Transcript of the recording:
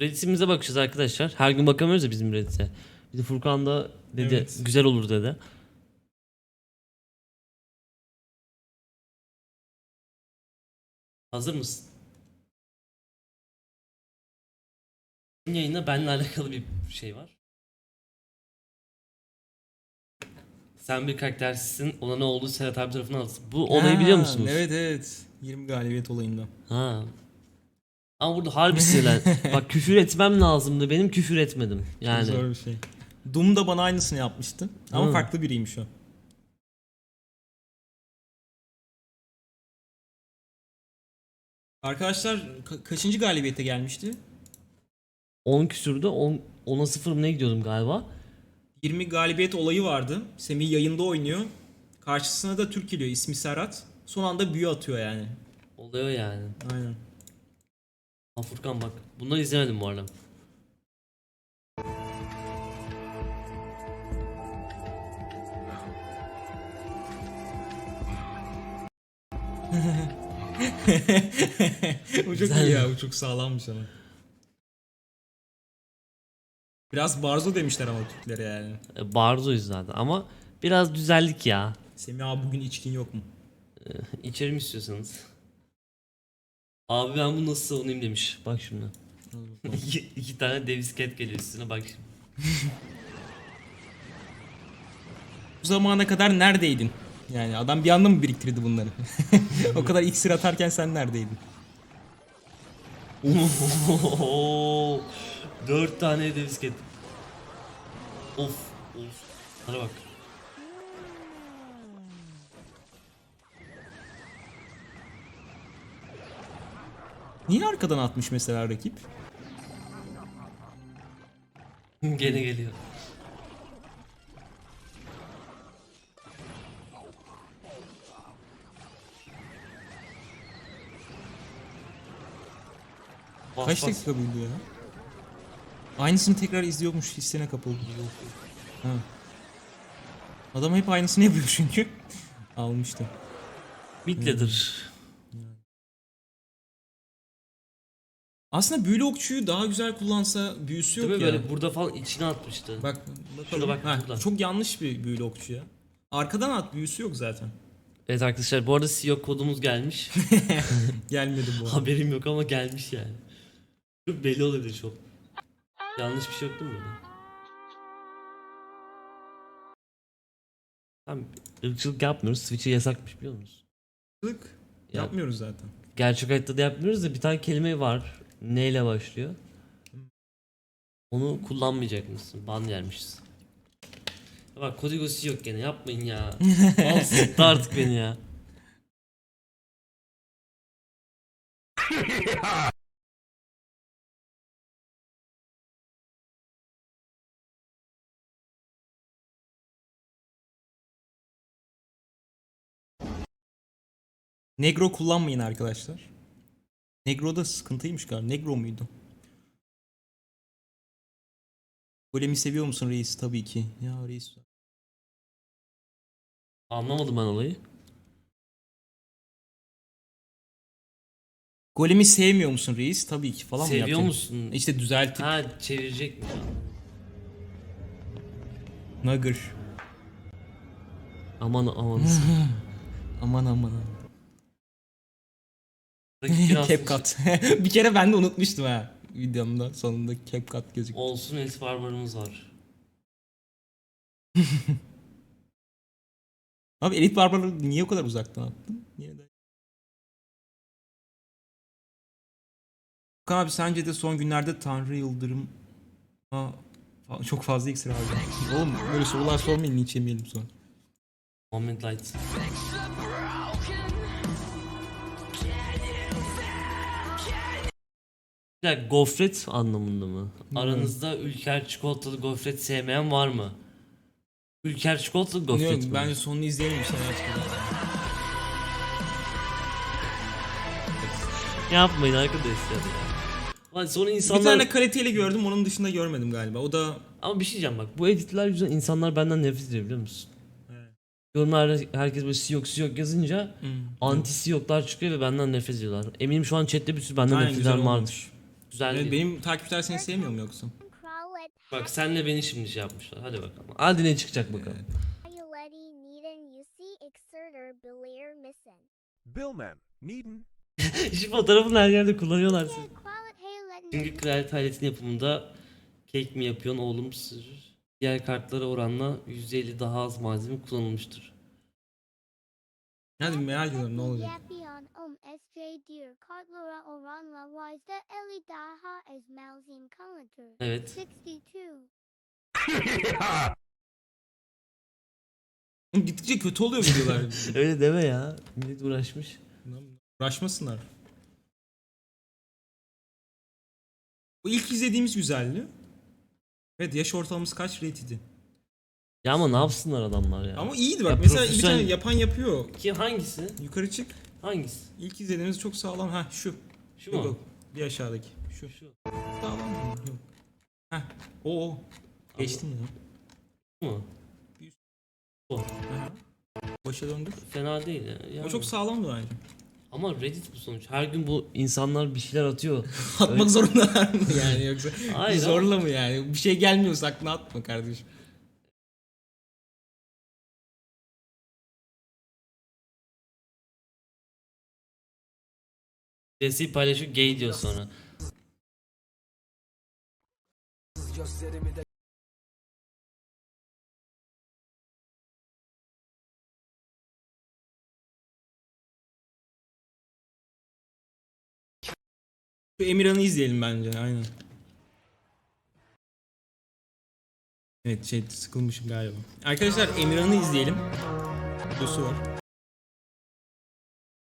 Reddit'imize bakacağız arkadaşlar. Her gün bakamıyoruz ya bizim Reddit'e. Bir de Furkan da dedi Evet. güzel olur dedi. Hazır mısın? Yayında benimle alakalı bir şey var. Sen bir karaktersizsin. Ona ne oldu Serhat abi tarafından alsın. Bu olayı biliyor Ha, musunuz? Evet evet. 20 galibiyet olayında. Ha. Ama burada harbi sinirlen. Bak küfür etmem lazımdı. Benim küfür etmedim. Yani. Zor bir şey. Doom da bana aynısını yapmıştı. Ama Hı. farklı biriymiş o. Arkadaşlar ka- kaçıncı galibiyete gelmişti? 10 küsürdü. 10 10'a 0 mı ne gidiyordum galiba. 20 galibiyet olayı vardı. Semih yayında oynuyor. Karşısına da Türk geliyor. ismi Serhat. Son anda büyü atıyor yani. Oluyor yani. Aynen. Ha Furkan bak. Bunları izlemedim bu arada. bu çok Güzel. iyi ya. Bu çok sağlammış ama. Biraz barzo demişler ama Türklere yani. E, Barzo'yuz zaten ama biraz düzeldik ya. Semih abi bugün içkin yok mu? İçerim istiyorsanız. Abi ben bunu nasıl savunayım demiş. Bak şimdi. iki, iki tane Davis Cat geliyor üstüne bak şimdi. Bu zamana kadar neredeydin? Yani adam bir anda mı biriktirdi bunları? o kadar iksir atarken sen neredeydin? Dört tane Davis Cat. Of of. Bana bak. Niye arkadan atmış mesela rakip? Gene geliyor. Bas, Kaç bas. dakika buydu ya? Aynısını tekrar izliyormuş hissine kapıldı. Ha. Adam hep aynısını yapıyor çünkü. Almıştım. Midlader. Aslında büyülü okçuyu daha güzel kullansa büyüsü Değil yok mi ya. böyle burada falan içine atmıştı. Bak. Şurada bak, Ha. Çok yanlış bir büyülü okçu ya. Arkadan at büyüsü yok zaten. Evet arkadaşlar bu arada CEO kodumuz gelmiş. Gelmedi bu. arada. Haberim yok ama gelmiş yani. Çok belli olabilir çok. Yanlış bir şey yok değil mi burada? Tamam, ırkçılık yapmıyoruz. Switch'e yasakmış biliyor musun? Lık. Ya- Yapmıyoruz zaten. Gerçek hayatta da yapmıyoruz da bir tane kelime var. Ne ile başlıyor? Onu kullanmayacak mısın? Ban yermişiz. Bak kodigosu yok gene yapmayın ya. Al sıktı artık beni ya. Negro kullanmayın arkadaşlar. Negro da sıkıntıymış galiba. Negro muydu? Golemi seviyor musun reis? Tabii ki. Ya reis. Anlamadım ben olayı. Golemi sevmiyor musun reis? Tabii ki falan mı Seviyor musun? İşte düzeltip. Ha çevirecek mi? Nugger. Aman aman. Aman aman. CapCut. bir kere ben de unutmuştum ha. Videomda sonunda CapCut gözüküyor. Olsun Elf Barbar'ımız var. Abi Elite Barbar'ı niye o kadar uzaktan attın? Niye de... Abi sence de son günlerde Tanrı Yıldırım ha, fa- çok fazla iksir harcadı. Oğlum böyle sorular sormayın linç yemeyelim sonra. Moment Light. Dakika, gofret anlamında mı? Aranızda ülker çikolatalı gofret sevmeyen var mı? Ülker çikolatalı gofret Bilmiyorum, mi? bence sonunu izleyelim bir şeyler çıkıyor. Yapmayın arkadaşlar ya. Lan sonra Bir insanlar... tane kaliteli gördüm onun dışında görmedim galiba. O da Ama bir şey diyeceğim bak. Bu editler yüzünden insanlar benden nefret ediyor biliyor musun? Yorumlarda herkes böyle siyok siyok yazınca anti siyoklar çıkıyor ve benden nefret ediyorlar. Eminim şu an chatte bir sürü benden Aynen, nefret güzel eden vardır. Güzel Evet, değil. benim takipçiler seni sevmiyor mu yoksa? Bak senle beni şimdi şey yapmışlar. Hadi bakalım. Hadi ne çıkacak bakalım. Billman, Needin, Şu fotoğrafını her yerde kullanıyorlar sizi. Çünkü kraliyet ailesinin yapımında kek mi yapıyorsun oğlum sır. Diğer kartlara oranla %50 daha az malzeme kullanılmıştır. Hadi merak ediyorum ne olacak. Evet. 62. Gittikçe kötü oluyor videolar. Öyle deme ya. Millet uğraşmış. Uğraşmasınlar. Bu ilk izlediğimiz güzeldi. Evet yaş ortalamamız kaç rate'di? Ya ama ne yapsınlar adamlar ya. Ama iyiydi bak. Ya Mesela bir profesyonel- tane yapan yapıyor. Kim hangisi? Yukarı çık. Hangisi? İlk izlediğimiz çok sağlam. Ha şu. Şu Yok, mu? yok. Bir aşağıdaki. Şu. Şu. Sağlam mı? Yok. Heh. O o. Geçtin ya. Şu mu? Aha. Başa döndür. Fena değil ya. O Yani. çok sağlamdı bence. Ama Reddit bu sonuç. Her gün bu insanlar bir şeyler atıyor. Atmak zorundalar mı yani yoksa Hayır zorla mı yani? Bir şey gelmiyorsa aklına atma kardeşim. Jesse paylaşıyor gay diyor sonra. Şu Emirhan'ı izleyelim bence aynen. Evet şey sıkılmışım galiba. Arkadaşlar Emirhan'ı izleyelim. Videosu var.